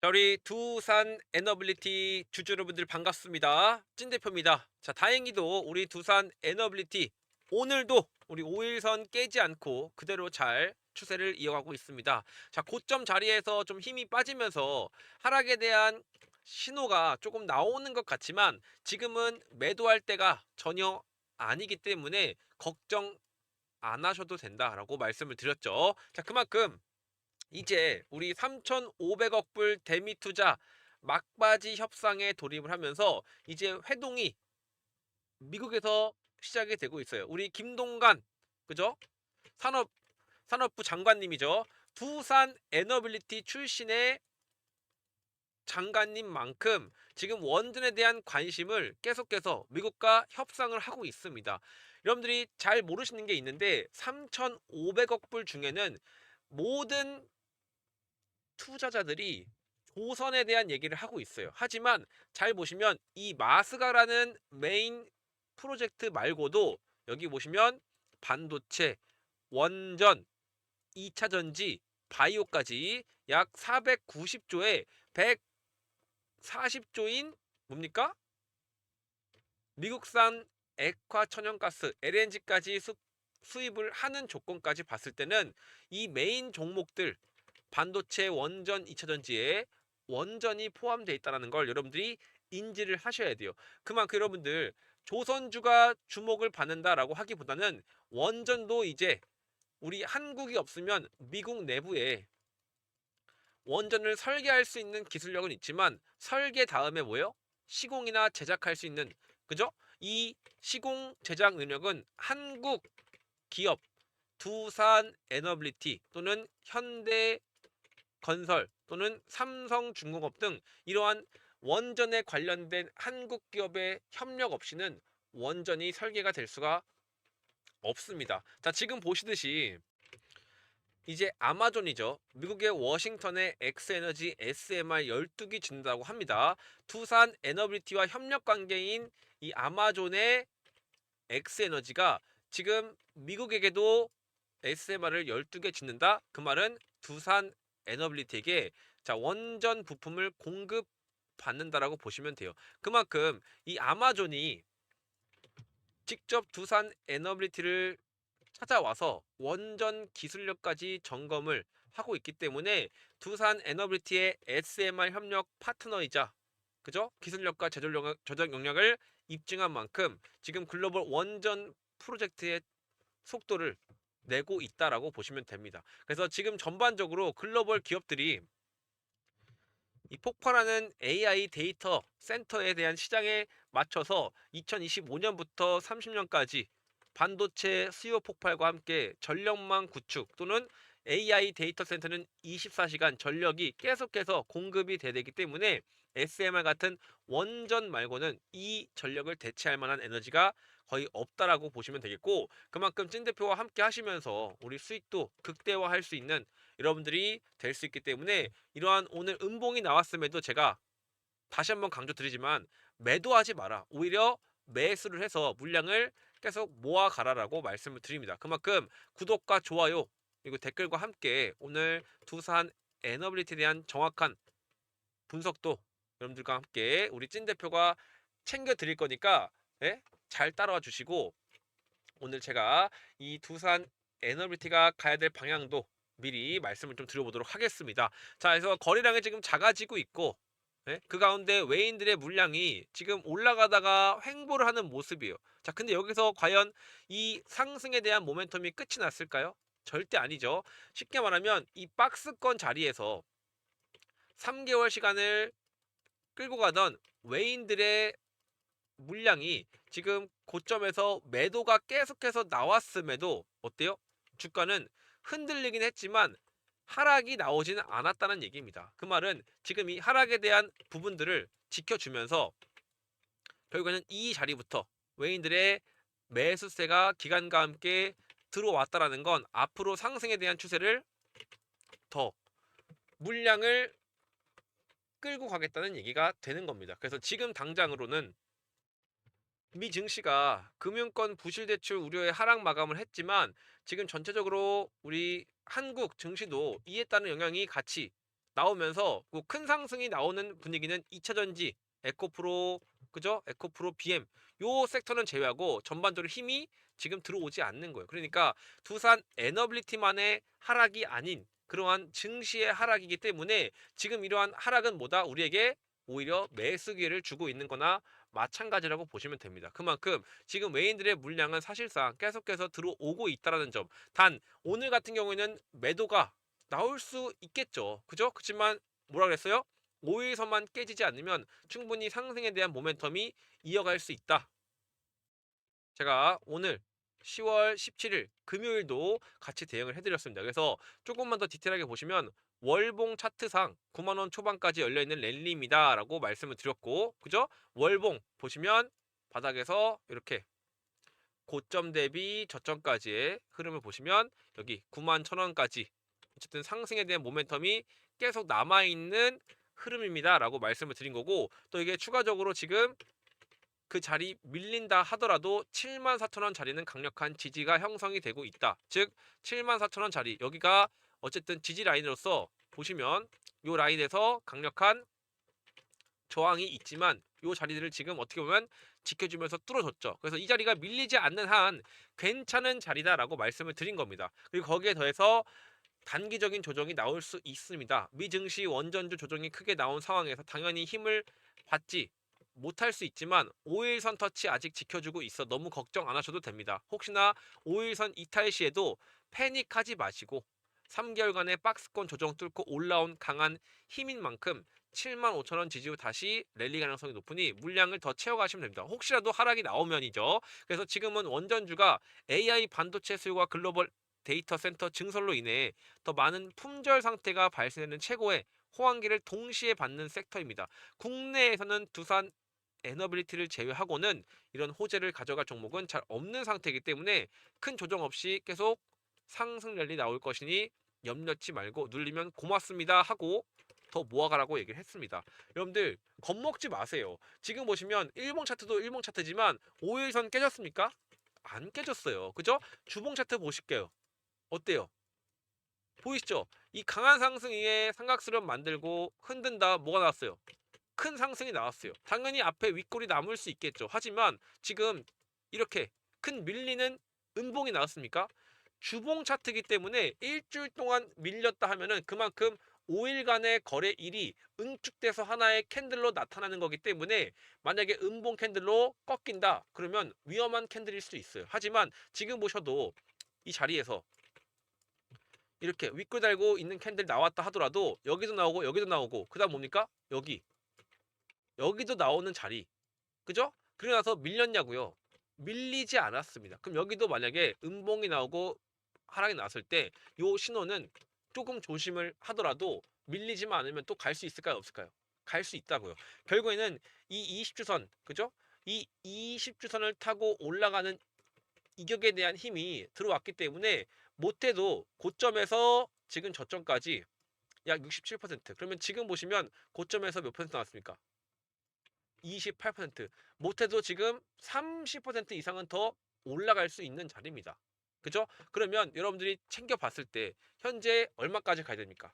자, 우리 두산 에너빌리티 주주 여러분들 반갑습니다. 찐 대표입니다. 자, 다행히도 우리 두산 에너빌리티 오늘도 우리 5일선 깨지 않고 그대로 잘 추세를 이어가고 있습니다. 자, 고점 자리에서 좀 힘이 빠지면서 하락에 대한 신호가 조금 나오는 것 같지만 지금은 매도할 때가 전혀 아니기 때문에 걱정 안 하셔도 된다라고 말씀을 드렸죠. 자, 그만큼 이제 우리 3,500억 불 대미 투자 막바지 협상에 돌입을 하면서 이제 회동이 미국에서 시작이 되고 있어요. 우리 김동관 그죠? 산업 산업부 장관님이죠. 두산 에너빌리티 출신의 장관님만큼 지금 원전에 대한 관심을 계속해서 미국과 협상을 하고 있습니다. 여러분들이 잘 모르시는 게 있는데 3,500억 불 중에는 모든 투자자들이 조선에 대한 얘기를 하고 있어요. 하지만 잘 보시면 이 마스가라는 메인 프로젝트 말고도 여기 보시면 반도체, 원전, 2차 전지, 바이오까지 약 490조에 140조인 뭡니까? 미국산 액화 천연가스 LNG까지 수, 수입을 하는 조건까지 봤을 때는 이 메인 종목들 반도체 원전 2차 전지에 원전이 포함되어 있다는 걸 여러분들이 인지를 하셔야 돼요. 그만큼 여러분들 조선주가 주목을 받는다라고 하기보다는 원전도 이제 우리 한국이 없으면 미국 내부에 원전을 설계할 수 있는 기술력은 있지만 설계 다음에 뭐예요? 시공이나 제작할 수 있는 그죠? 이 시공 제작 능력은 한국 기업 두산 에너빌리티 또는 현대 건설 또는 삼성중공업 등 이러한 원전에 관련된 한국 기업의 협력 없이는 원전이 설계가 될 수가 없습니다. 자, 지금 보시듯이 이제 아마존이죠. 미국의 워싱턴에 엑스에너지 SMR 12기 짓는다고 합니다. 두산 에너빌리티와 협력 관계인 이 아마존의 엑스에너지가 지금 미국에게도 SMR을 12개 짓는다? 그 말은 두산 에너빌리티에게 자, 원전 부품을 공급 받는다라고 보시면 돼요. 그만큼 이 아마존이 직접 두산 에너빌리티를 찾아와서 원전 기술력까지 점검을 하고 있기 때문에 두산 에너빌리티의 SMR 협력 파트너이자 그죠? 기술력과 제조력, 저작 역량을 입증한 만큼 지금 글로벌 원전 프로젝트의 속도를 내고 있다라고 보시면 됩니다. 그래서 지금 전반적으로 글로벌 기업들이 이 폭발하는 AI 데이터 센터에 대한 시장에 맞춰서 2025년부터 30년까지 반도체 수요 폭발과 함께 전력망 구축 또는 AI 데이터 센터는 24시간 전력이 계속해서 공급이 되기 때문에 SMR 같은 원전 말고는 이 전력을 대체할 만한 에너지가 거의 없다라고 보시면 되겠고 그만큼 찐 대표와 함께 하시면서 우리 수익도 극대화할 수 있는 여러분들이 될 수 있기 때문에 이러한 오늘 음봉이 나왔음에도 제가 다시 한번 강조드리지만 매도하지 마라. 오히려 매수를 해서 물량을 계속 모아 가라라고 말씀을 드립니다. 그만큼 구독과 좋아요 그리고 댓글과 함께 오늘 두산 에너빌리티에 대한 정확한 분석도 여러분들과 함께 우리 찐 대표가 챙겨 드릴 거니까 예? 잘 따라와 주시고 오늘 제가 이 두산 에너빌리티가 가야 될 방향도 미리 말씀을 좀 드려보도록 하겠습니다. 자, 그래서 거래량이 지금 작아지고 있고 예? 그 가운데 외인들의 물량이 지금 올라가다가 횡보를 하는 모습이에요. 자, 근데 여기서 과연 이 상승에 대한 모멘텀이 끝이 났을까요? 절대 아니죠. 쉽게 말하면 이 박스권 자리에서 3개월 시간을 끌고 가던 외인들의 물량이 지금 고점에서 매도가 계속해서 나왔음에도 어때요? 주가는 흔들리긴 했지만 하락이 나오지는 않았다는 얘기입니다. 그 말은 지금 이 하락에 대한 부분들을 지켜주면서 결국에는 이 자리부터 외인들의 매수세가 기간과 함께 들어왔다라는 건 앞으로 상승에 대한 추세를 더 물량을 끌고 가겠다는 얘기가 되는 겁니다. 그래서 지금 당장으로는 미 증시가 금융권 부실 대출 우려에 하락 마감을 했지만 지금 전체적으로 우리 한국 증시도 이에 따른 영향이 같이 나오면서 그큰 상승이 나오는 분위기는 2차 전지, 에코프로, 그죠? 에코프로 BM 요 섹터는 제외하고 전반적으로 힘이 지금 들어오지 않는 거예요. 그러니까 두산 에너빌리티만의 하락이 아닌 그러한 증시의 하락이기 때문에 지금 이러한 하락은 뭐다? 우리에게 오히려 매수 기회를 주고 있는 거나 마찬가지라고 보시면 됩니다. 그만큼 지금 외인들의 물량은 사실상 계속해서 들어오고 있다라는 점. 단 오늘 같은 경우에는 매도가 나올 수 있겠죠. 그죠? 그렇지만 뭐라 그랬어요? 5일선만 깨지지 않으면 충분히 상승에 대한 모멘텀이 이어갈 수 있다. 제가 오늘 10월 17일 금요일도 같이 대응을 해드렸습니다. 그래서 조금만 더 디테일하게 보시면 월봉 차트상 9만원 초반까지 열려있는 랠리입니다. 라고 말씀을 드렸고, 그죠? 월봉 보시면 바닥에서 이렇게 고점 대비 저점까지의 흐름을 보시면 여기 9만 1000원까지 어쨌든 상승에 대한 모멘텀이 계속 남아있는 흐름입니다. 라고 말씀을 드린 거고, 또 이게 추가적으로 지금 그 자리 밀린다 하더라도 7만 4천 원 자리는 강력한 지지가 형성이 되고 있다. 즉 7만 4천 원 자리 여기가 어쨌든 지지 라인으로서 보시면 요 라인에서 강력한 저항이 있지만 요 자리들을 지금 어떻게 보면 지켜주면서 뚫어줬죠. 그래서 이 자리가 밀리지 않는 한 괜찮은 자리다라고 말씀을 드린 겁니다. 그리고 거기에 더해서 단기적인 조정이 나올 수 있습니다. 미 증시 원전주 조정이 크게 나온 상황에서 당연히 힘을 받지 못할 수 있지만 5일선 터치 아직 지켜주고 있어 너무 걱정 안 하셔도 됩니다. 혹시나 5일선 이탈 시에도 패닉하지 마시고 3개월간의 박스권 조정 뚫고 올라온 강한 힘인 만큼 7만 5천 원 지지 후 다시 랠리 가능성이 높으니 물량을 더 채워가시면 됩니다. 혹시라도 하락이 나오면이죠. 그래서 지금은 원전주가 AI 반도체 수요가 글로벌 데이터 센터 증설로 인해 더 많은 품절 상태가 발생하는 최고의 호황기를 동시에 받는 섹터입니다. 국내에서는 두산 에너빌리티를 제외하고는 이런 호재를 가져갈 종목은 잘 없는 상태이기 때문에 큰 조정 없이 계속 상승 랠리 나올 것이니 염려치 말고 눌리면 고맙습니다 하고 더 모아가라고 얘기를 했습니다. 여러분들 겁먹지 마세요. 지금 보시면 일봉 차트도 일봉 차트지만 5일선 깨졌습니까? 안 깨졌어요. 그죠? 주봉 차트 보실게요. 어때요? 보이시죠? 이 강한 상승 위에 삼각수렴 만들고 흔든다 뭐가 나왔어요? 큰 상승이 나왔어요. 당연히 앞에 윗골이 남을 수 있겠죠. 하지만 지금 이렇게 큰 밀리는 음봉이 나왔습니까? 주봉 차트이기 때문에 일주일 동안 밀렸다 하면은 그만큼 5일간의 거래일이 응축돼서 하나의 캔들로 나타나는 거기 때문에 만약에 음봉 캔들로 꺾인다 그러면 위험한 캔들일 수도 있어요. 하지만 지금 보셔도 이 자리에서 이렇게 윗골 달고 있는 캔들 나왔다 하더라도 여기도 나오고 여기도 나오고 그 다음 뭡니까? 여기 여기도 나오는 자리 그죠? 그러고 나서 밀렸냐고요? 밀리지 않았습니다. 그럼 여기도 만약에 음봉이 나오고 하락이 나왔을 때 요 신호는 조금 조심을 하더라도 밀리지만 않으면 또 갈 수 있을까요? 없을까요? 갈 수 있다고요. 결국에는 이 20주선 그죠? 이 20주선을 타고 올라가는 이격에 대한 힘이 들어왔기 때문에 못해도 고점에서 지금 저점까지 약 67% 그러면 지금 보시면 고점에서 몇 퍼센트 나왔습니까? 28% 못해도 지금 30% 이상은 더 올라갈 수 있는 자리입니다. 그죠? 그러면 여러분들이 챙겨 봤을 때 현재 얼마까지 가야 됩니까?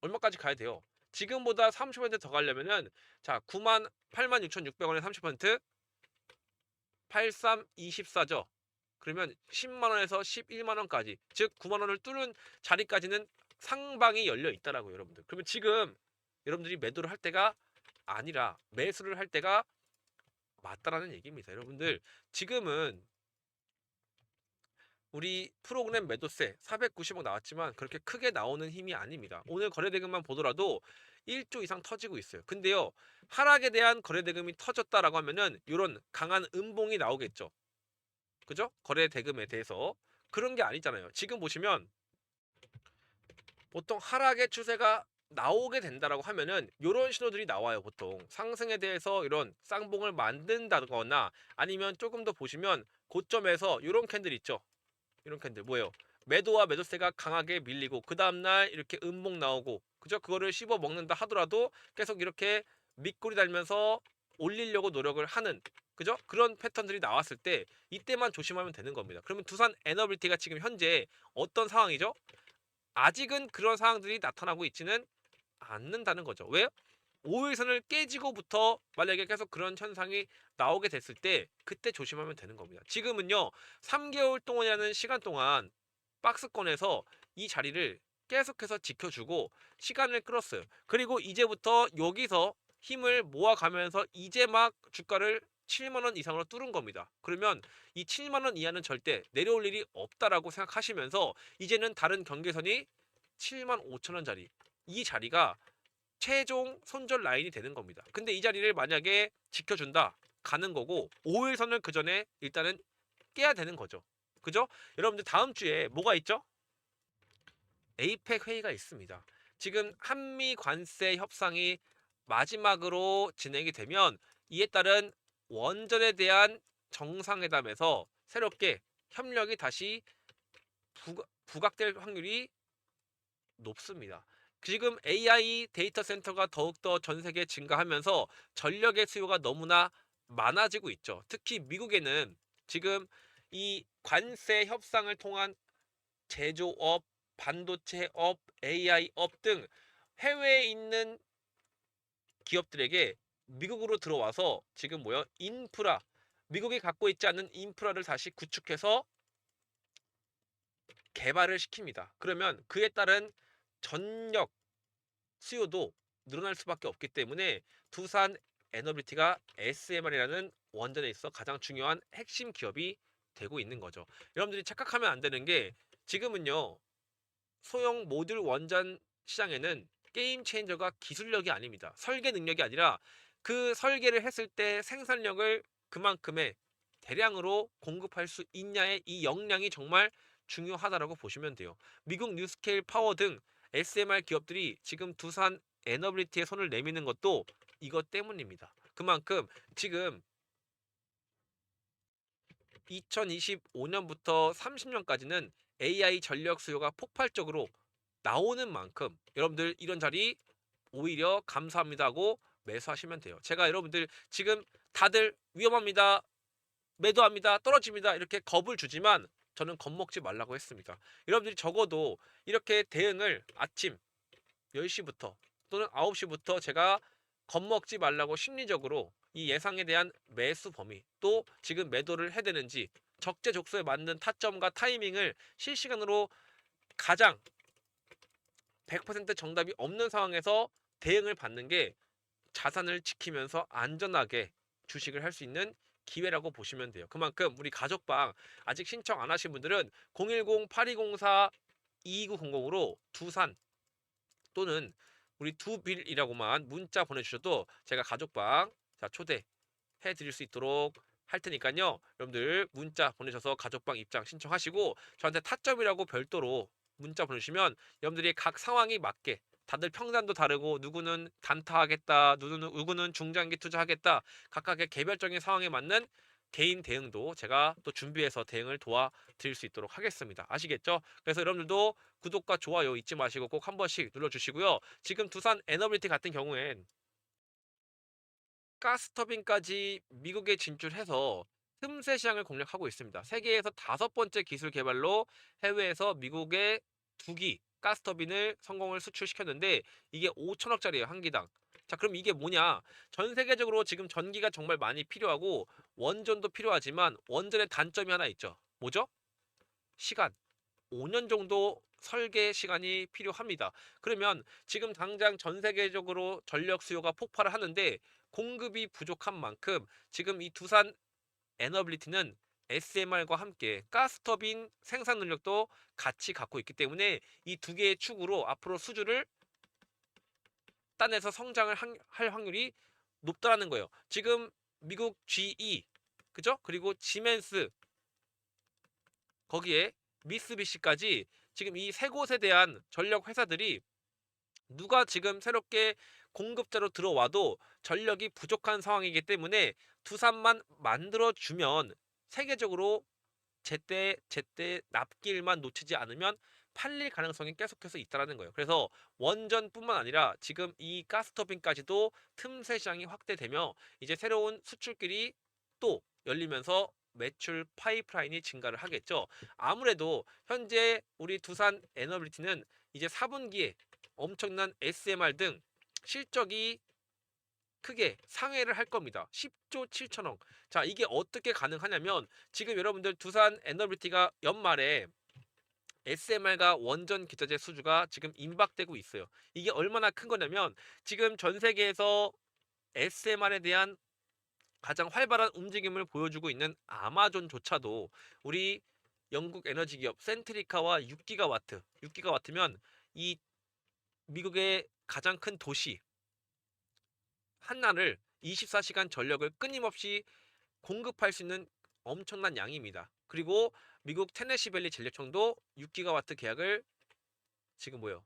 얼마까지 가야 돼요? 지금보다 30%더 가려면은 자 9만 8만 6,600원에 30% 8324죠. 그러면 10만 원에서 11만 원까지 즉 9만 원을 뚫는 자리까지는 상방이 열려 있다라고요, 여러분들. 그러면 지금 여러분들이 매도를 할 때가 아니라 매수를 할 때가 맞다라는 얘기입니다. 여러분들 지금은 우리 프로그램 매도세 490억 나왔지만 그렇게 크게 나오는 힘이 아닙니다. 오늘 거래대금만 보더라도 1조 이상 터지고 있어요. 근데요 하락에 대한 거래대금이 터졌다라고 하면은 이런 강한 음봉이 나오겠죠. 그죠? 거래대금에 대해서 그런 게 아니잖아요. 지금 보시면 보통 하락의 추세가 나오게 된다라고 하면은 이런 신호들이 나와요 보통 상승에 대해서 이런 쌍봉을 만든다거나 아니면 조금 더 보시면 고점에서 이런 캔들 있죠 이런 캔들. 뭐예요? 매도와 매도세가 강하게 밀리고 그 다음날 이렇게 음봉 나오고 그죠? 그거를 씹어 먹는다 하더라도 계속 이렇게 밑꼬리 달면서 올리려고 노력을 하는 그죠? 그런 패턴들이 나왔을 때 이때만 조심하면 되는 겁니다. 그러면 두산 에너빌티가 지금 현재 어떤 상황이죠? 아직은 그런 상황들이 나타나고 있지는 않는다는 거죠. 왜요? 5일선을 깨지고부터 만약에 계속 그런 현상이 나오게 됐을 때 그때 조심하면 되는 겁니다. 지금은요 3개월 동안이라는 시간 동안 박스권에서 이 자리를 계속해서 지켜주고 시간을 끌었어요. 그리고 이제부터 여기서 힘을 모아가면서 이제 막 주가를 7만 원 이상으로 뚫은 겁니다. 그러면 이 7만 원 이하는 절대 내려올 일이 없다라고 생각하시면서 이제는 다른 경계선이 7만 5천 원짜리 이 자리가 최종 손절 라인이 되는 겁니다. 근데 이 자리를 만약에 지켜준다 가는 거고 5일선을 그 전에 일단은 깨야 되는 거죠. 그죠? 여러분들 다음 주에 뭐가 있죠? 에이펙 회의가 있습니다. 지금 한미 관세 협상이 마지막으로 진행이 되면 이에 따른 원전에 대한 정상회담에서 새롭게 협력이 다시 부각, 부각될 확률이 높습니다. 지금 AI 데이터 센터가 더욱더 전 세계에 증가하면서 전력의 수요가 너무나 많아지고 있죠. 특히 미국에는 지금 이 관세 협상을 통한 제조업, 반도체업, AI업 등 해외에 있는 기업들에게 미국으로 들어와서 지금 뭐요? 인프라, 미국이 갖고 있지 않는 인프라를 다시 구축해서 개발을 시킵니다. 그러면 그에 따른 전력 수요도 늘어날 수밖에 없기 때문에 두산 에너비티가 SMR이라는 원전에 있어 가장 중요한 핵심 기업이 되고 있는 거죠. 여러분들이 착각하면 안 되는 게 지금은요 소형 모듈 원전 시장에는 게임 체인저가 기술력이 아닙니다. 설계 능력이 아니라 그 설계를 했을 때 생산력을 그만큼의 대량으로 공급할 수 있냐의 이 역량이 정말 중요하다라고 보시면 돼요. 미국 뉴스케일 파워 등 SMR 기업들이 지금 두산 에너빌리티에 손을 내미는 것도 이것 때문입니다. 그만큼 지금 2025년부터 30년까지는 AI 전력 수요가 폭발적으로 나오는 만큼 여러분들 이런 자리 오히려 감사합니다 하고 매수하시면 돼요. 제가 여러분들 지금 다들 위험합니다. 매도합니다. 떨어집니다. 이렇게 겁을 주지만 저는 겁먹지 말라고 했습니다. 여러분들이 적어도 이렇게 대응을 아침 10시부터 또는 9시부터 제가 겁먹지 말라고 심리적으로 이 예상에 대한 매수 범위 또 지금 매도를 해야 되는지 적재적소에 맞는 타점과 타이밍을 실시간으로 가장 100% 정답이 없는 상황에서 대응을 받는 게 자산을 지키면서 안전하게 주식을 할 수 있는 기회라고 보시면 돼요. 그만큼 우리 가족방 아직 신청 안 하신 분들은 010-8204-2900으로 두산 또는 우리 두빌이라고만 문자 보내주셔도 제가 가족방 자 초대 해 드릴 수 있도록 할 테니까요. 여러분들 문자 보내셔서 가족방 입장 신청하시고 저한테 타점이라고 별도로 문자 보내주시면 여러분들이 각 상황이 맞게 다들 평단도 다르고 누구는 단타하겠다, 누구는 누구는 중장기 투자하겠다. 각각의 개별적인 상황에 맞는 개인 대응도 제가 또 준비해서 대응을 도와드릴 수 있도록 하겠습니다. 아시겠죠? 그래서 여러분들도 구독과 좋아요 잊지 마시고 꼭 한 번씩 눌러주시고요. 지금 두산 에너빌티 같은 경우엔 가스터빈까지 미국에 진출해서 틈새 시장을 공략하고 있습니다. 세계에서 다섯 번째 기술 개발로 해외에서 미국에 두기 가스터빈을 성공을 수출시켰는데 이게 5천억짜리예요 한 기당. 자 그럼 이게 뭐냐? 전 세계적으로 지금 전기가 정말 많이 필요하고 원전도 필요하지만 원전의 단점이 하나 있죠. 뭐죠? 시간. 5년 정도 설계 시간이 필요합니다. 그러면 지금 당장 전 세계적으로 전력 수요가 폭발을 하는데 공급이 부족한 만큼 지금 이 두산 에너빌리티는 SMR과 함께 가스터빈 생산 능력도 같이 갖고 있기 때문에 이 두 개의 축으로 앞으로 수주를 딴에서 성장을 할 확률이 높다라는 거예요. 지금 미국 GE 그죠? 그리고 지멘스 거기에 미쓰비시까지 지금 이 세 곳에 대한 전력 회사들이 누가 지금 새롭게 공급자로 들어와도 전력이 부족한 상황이기 때문에 두산만 만들어 주면 세계적으로 제때 제때 납기일만 놓치지 않으면 팔릴 가능성이 계속해서 있다라는 거예요. 그래서 원전뿐만 아니라 지금 이 가스터빈까지도 틈새 시장이 확대되며 이제 새로운 수출길이 또 열리면서 매출 파이프라인이 증가를 하겠죠. 아무래도 현재 우리 두산 에너빌리티는 이제 4분기에 엄청난 SMR 등 실적이 크게 상회를 할 겁니다. 10조 7천억. 자, 이게 어떻게 가능하냐면 지금 여러분들 두산 에너비티가 연말에 SMR과 원전 기자재 수주가 지금 임박되고 있어요. 이게 얼마나 큰 거냐면 지금 전 세계에서 SMR에 대한 가장 활발한 움직임을 보여주고 있는 아마존조차도 우리 영국 에너지 기업 센트리카와 6기가와트, 6기가와트면 이 미국의 가장 큰 도시 한나를 24시간 전력을 끊임없이 공급할 수 있는 엄청난 양입니다. 그리고 미국 테네시밸리 전력청도 6기가와트 계약을 지금 뭐요?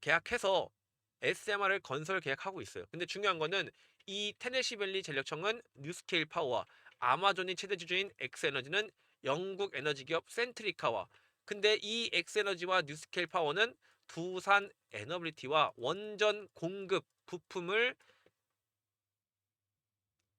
계약해서 SMR을 건설 계약하고 있어요. 근데 중요한 거는 이 테네시밸리 전력청은 뉴스케일 파워와 아마존이 최대 주주인 엑스에너지는 영국 에너지 기업 센트리카와 근데 이 엑스에너지와 뉴스케일 파워는 두산 에너빌리티와 원전 공급 부품을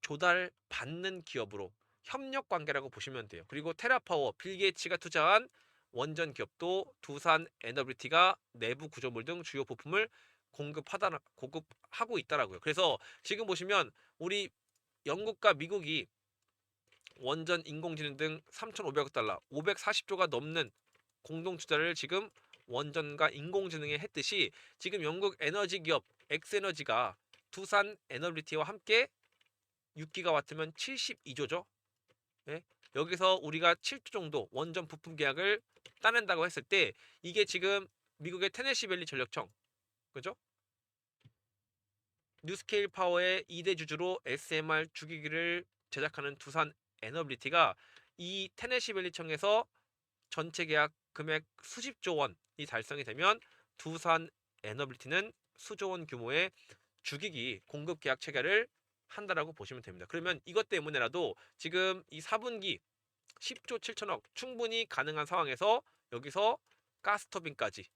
조달받는 기업으로 협력 관계라고 보시면 돼요. 그리고 테라파워, 빌 게이츠가 투자한 원전 기업도 두산 에너빌리티가 내부 구조물 등 주요 부품을 공급하다 공급하고 있다라고요. 그래서 지금 보시면 우리 영국과 미국이 원전 인공지능 등 3,500억 달러, 540조가 넘는 공동 투자를 지금 원전과 인공지능에 했듯이 지금 영국 에너지 기업 엑스에너지가 두산 에너빌리티와 함께 6기가와트면 72조죠. 예? 여기서 우리가 7조 정도 원전 부품 계약을 따낸다고 했을 때 이게 지금 미국의 테네시밸리 전력청 그죠? 뉴스케일 파워의 2대 주주로 SMR 주기기를 제작하는 두산 에너빌리티가 이 테네시밸리청에서 전체 계약 금액 수십조 원이 달성이 되면 두산 에너빌리티는 수조 원 규모의 주기기 공급 계약 체결을 한다라고 보시면 됩니다. 그러면 이것 때문에라도 지금 이 4분기 10조 7천억 충분히 가능한 상황에서 여기서 가스터빈까지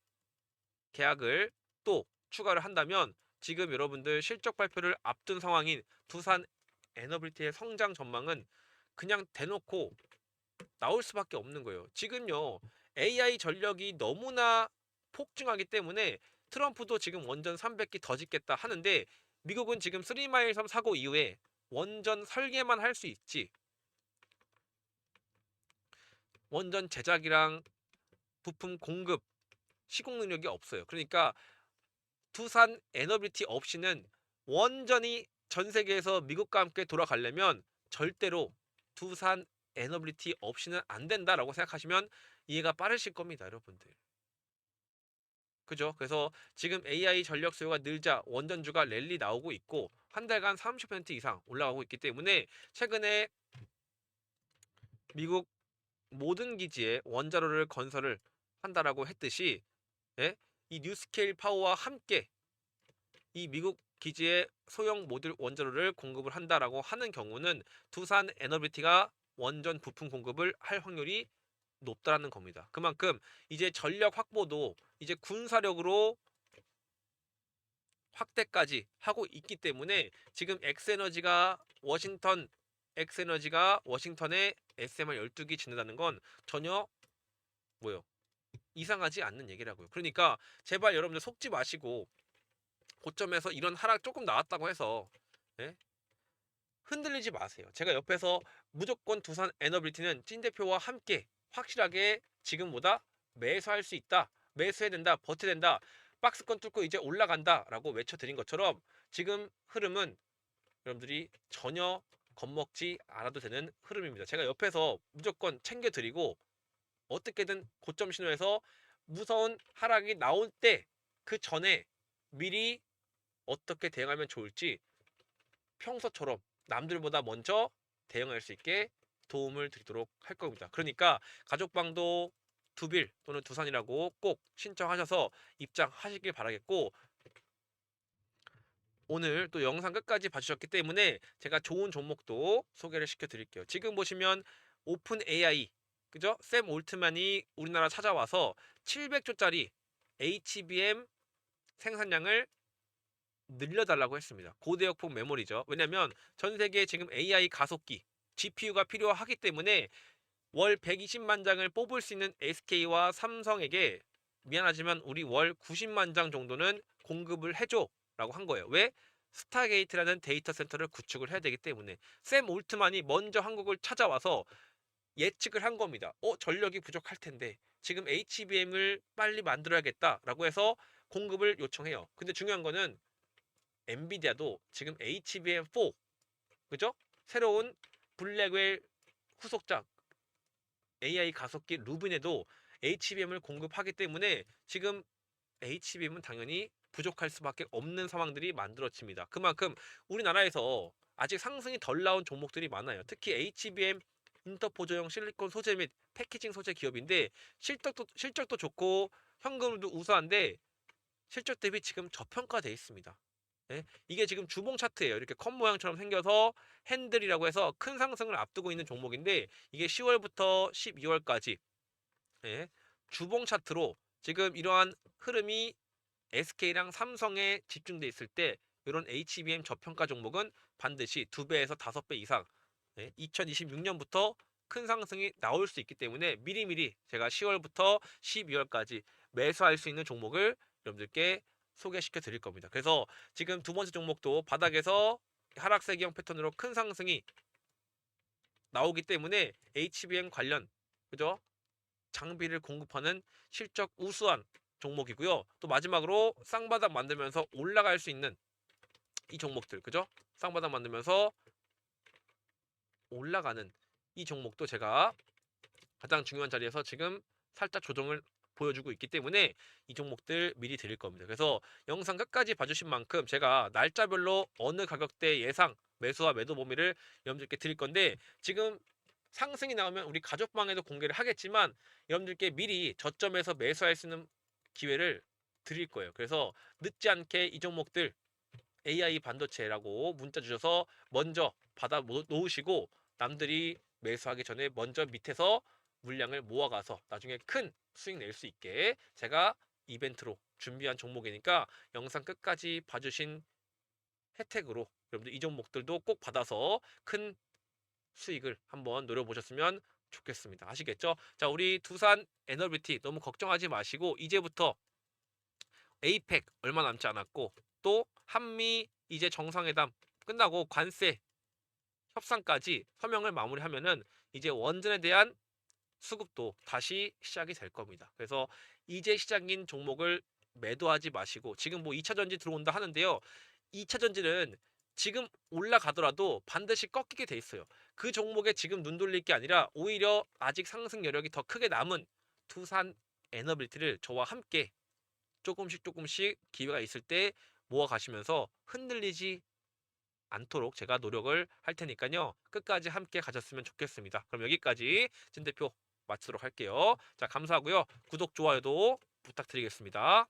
계약을 또 추가를 한다면 지금 여러분들 실적 발표를 앞둔 상황인 두산 에너빌티의 성장 전망은 그냥 대놓고 나올 수밖에 없는 거예요. 지금요 AI 전력이 너무나 폭증하기 때문에 트럼프도 지금 원전 300기 더 짓겠다 하는데 미국은 지금 3마일 섬 사고 이후에 원전 설계만 할 수 있지 원전 제작이랑 부품 공급 시공 능력이 없어요. 그러니까 두산 에너빌티 없이는 원전이 전 세계에서 미국과 함께 돌아가려면 절대로 두산 에너빌리티 없이는 안 된다라고 생각하시면 이해가 빠르실 겁니다, 여러분들. 그죠? 그래서 지금 AI 전력 수요가 늘자 원전주가 랠리 나오고 있고 한 달간 30% 이상 올라가고 있기 때문에 최근에 미국 모든 기지에 원자로를 건설을 한다라고 했듯이 예? 이 뉴스케일 파워와 함께 이 미국 기지에 소형 모듈 원자로를 공급을 한다라고 하는 경우는 두산 에너비티가 원전 부품 공급을 할 확률이 높다라는 겁니다. 그만큼 이제 전력 확보도 이제 군사력으로 확대까지 하고 있기 때문에 지금 엑스에너지가 워싱턴 엑스에너지가 워싱턴에 SMR 12기 짓는다는 건 전혀 뭐요? 이상하지 않는 얘기라고요. 그러니까 제발 여러분들 속지 마시고 고점에서 이런 하락 조금 나왔다고 해서 예? 흔들리지 마세요. 제가 옆에서 무조건 두산 에너빌티는 찐 대표와 함께 확실하게 지금보다 매수할 수 있다. 매수해야 된다. 버텨야 된다. 박스권 뚫고 이제 올라간다 라고 외쳐드린 것처럼 지금 흐름은 여러분들이 전혀 겁먹지 않아도 되는 흐름입니다. 제가 옆에서 무조건 챙겨드리고 어떻게든 고점 신호에서 무서운 하락이 나올 때 그 전에 미리 어떻게 대응하면 좋을지 평소처럼 남들보다 먼저 대응할 수 있게 도움을 드리도록 할 겁니다. 그러니까 가족방도 두빌 또는 두산이라고 꼭 신청하셔서 입장하시길 바라겠고 오늘 또 영상 끝까지 봐주셨기 때문에 제가 좋은 종목도 소개를 시켜 드릴게요. 지금 보시면 오픈 AI 그죠? 샘 올트만이 우리나라 찾아와서 700조짜리 HBM 생산량을 늘려달라고 했습니다. 고대역폭 메모리죠. 왜냐면 전 세계 지금 AI 가속기 GPU가 필요하기 때문에 월 120만 장을 뽑을 수 있는 SK와 삼성에게 미안하지만 우리 월 90만 장 정도는 공급을 해줘 라고 한 거예요. 왜? 스타게이트라는 데이터 센터를 구축을 해야 되기 때문에 샘 올트만이 먼저 한국을 찾아와서 예측을 한 겁니다. 어, 전력이 부족할 텐데 지금 HBM을 빨리 만들어야겠다라고 해서 공급을 요청해요. 근데 중요한 거는 엔비디아도 지금 HBM4 그죠? 새로운 블랙웰 후속작 AI 가속기 루빈에도 HBM을 공급하기 때문에 지금 HBM은 당연히 부족할 수밖에 없는 상황들이 만들어집니다. 그만큼 우리나라에서 아직 상승이 덜 나온 종목들이 많아요. 특히 HBM 인터포저용 실리콘 소재 및 패키징 소재 기업인데 실적도 실적도 좋고 현금도 우수한데 실적 대비 지금 저평가돼 있습니다. 예? 이게 지금 주봉 차트예요. 이렇게 컵 모양처럼 생겨서 핸들이라고 해서 큰 상승을 앞두고 있는 종목인데 이게 10월부터 12월까지 예? 주봉 차트로 지금 이러한 흐름이 SK랑 삼성에 집중돼 있을 때 이런 HBM 저평가 종목은 반드시 두 배에서 다섯 배 이상 2026년부터 큰 상승이 나올 수 있기 때문에 미리미리 제가 10월부터 12월까지 매수할 수 있는 종목을 여러분들께 소개시켜 드릴 겁니다. 그래서 지금 두 번째 종목도 바닥에서 하락세기형 패턴으로 큰 상승이 나오기 때문에 HBM 관련 그죠? 장비를 공급하는 실적 우수한 종목이고요. 또 마지막으로 쌍바닥 만들면서 올라갈 수 있는 이 종목들 그죠? 쌍바닥 만들면서 올라가는 이 종목도 제가 가장 중요한 자리에서 지금 살짝 조정을 보여주고 있기 때문에 이 종목들 미리 드릴 겁니다. 그래서 영상 끝까지 봐주신 만큼 제가 날짜별로 어느 가격대 예상 매수와 매도 범위를 여러분들께 드릴 건데 지금 상승이 나오면 우리 가족방에도 공개를 하겠지만 여러분들께 미리 저점에서 매수할 수 있는 기회를 드릴 거예요. 그래서 늦지 않게 이 종목들 AI 반도체라고 문자 주셔서 먼저 받아 놓- 놓으시고 남들이 매수하기 전에 먼저 밑에서 물량을 모아가서 나중에 큰 수익 낼 수 있게 제가 이벤트로 준비한 종목이니까 영상 끝까지 봐주신 혜택으로 여러분들 이 종목들도 꼭 받아서 큰 수익을 한번 노려보셨으면 좋겠습니다. 아시겠죠? 자, 우리 두산 에너비티 너무 걱정하지 마시고 이제부터 에이펙 얼마 남지 않았고 또 한미 이제 정상회담 끝나고 관세 협상까지 서명을 마무리하면은 이제 원전에 대한 수급도 다시 시작이 될 겁니다. 그래서 이제 시작인 종목을 매도하지 마시고 지금 뭐 2차 전지 들어온다 하는데요. 2차 전지는 지금 올라가더라도 반드시 꺾이게 돼 있어요. 그 종목에 지금 눈 돌릴 게 아니라 오히려 아직 상승 여력이 더 크게 남은 투산 에너빌티를 저와 함께 조금씩 조금씩 기회가 있을 때 모아 가시면서 흔들리지 않도록 제가 노력을 할 테니까요. 끝까지 함께 가셨으면 좋겠습니다. 그럼 여기까지 진 대표 마치도록 할게요. 자, 감사하고요. 구독, 좋아요도 부탁드리겠습니다.